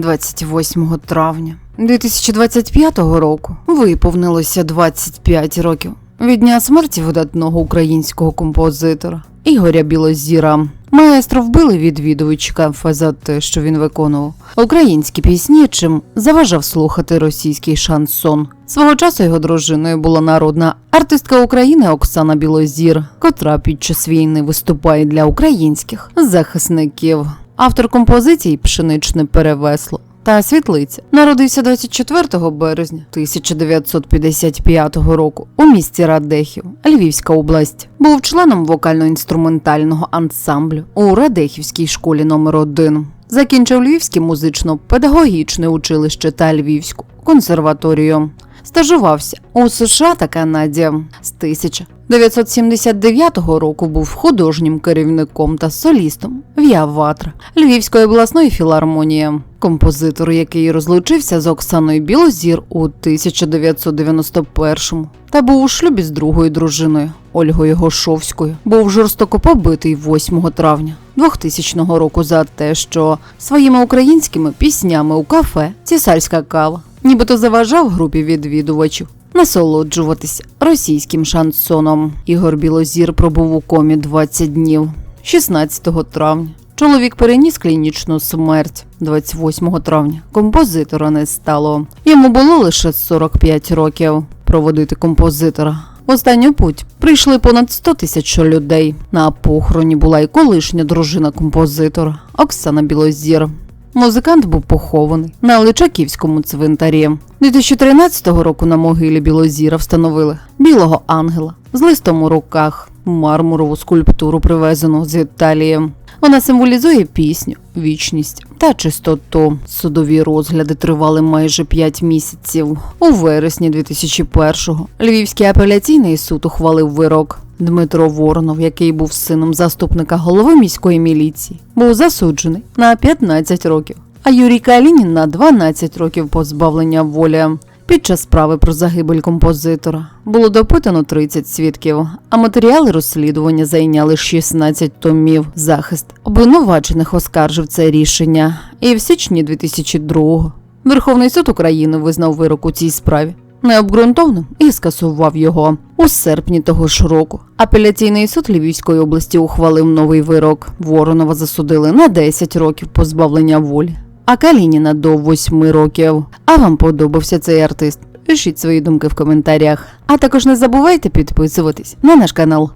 28 травня 2025 року виповнилося 25 років від дня смерті видатного українського композитора Ігоря Білозіра. Маестро вбили відвідувачі кафе за те, що він виконував українські пісні, чим заважав слухати російський шансон. Свого часу його дружиною була народна артистка України Оксана Білозір, котра під час війни виступає для українських захисників. Автор композицій Пшеничне перевесло та світлиця народився 24 березня 1955 року у місті Радехів, Львівська область. Був членом вокально-інструментального ансамблю у Радехівській школі номер 1 Закінчив Львівське музично-педагогічне училище та Львівську консерваторію. Стажувався у США та Канаді з 1979 року був художнім керівником та солістом Віаватра Львівської обласної філармонії. Композитор, який розлучився з Оксаною Білозір у 1991-му та був у шлюбі з другою дружиною Ольгою Гошовською, був жорстоко побитий 8 травня 2000 року за те, що своїми українськими піснями у кафе Цісарська кава нібито заважав групі відвідувачів насолоджуватися російським шансоном. Ігор Білозір пробув у комі 20 днів 16 травня. Чоловік переніс клінічну смерть 28 травня. Композитора не стало. Йому було лише 45 років проводити композитора. В останню путь прийшли понад 100 тисяч людей. На похороні була й колишня дружина композитора Оксана Білозір. Музикант був похований на Личаківському цвинтарі. 2013 року на могилі Білозіра встановили білого ангела з листом у руках, мармурову скульптуру, привезену з Італії. Вона символізує пісню, вічність та чистоту. Судові розгляди тривали майже 5 місяців. У вересні 2001-го Львівський апеляційний суд ухвалив вирок. Дмитро Воронов, який був сином заступника голови міської міліції, був засуджений на 15 років, а Юрій Калінін на 12 років позбавлення волі. Під час справи про загибель композитора було допитано 30 свідків, а матеріали розслідування зайняли 16 томів. Захист обвинувачених оскаржив це рішення. І в січні 2002-го Верховний суд України визнав вирок у цій справі необґрунтовним і скасував його у серпні того ж року. Апеляційний суд Львівської області ухвалив новий вирок. Воронова засудили на 10 років позбавлення волі, а Калініна до 8 років. А вам подобався цей артист? Пишіть свої думки в коментарях. А також не забувайте підписуватись на наш канал.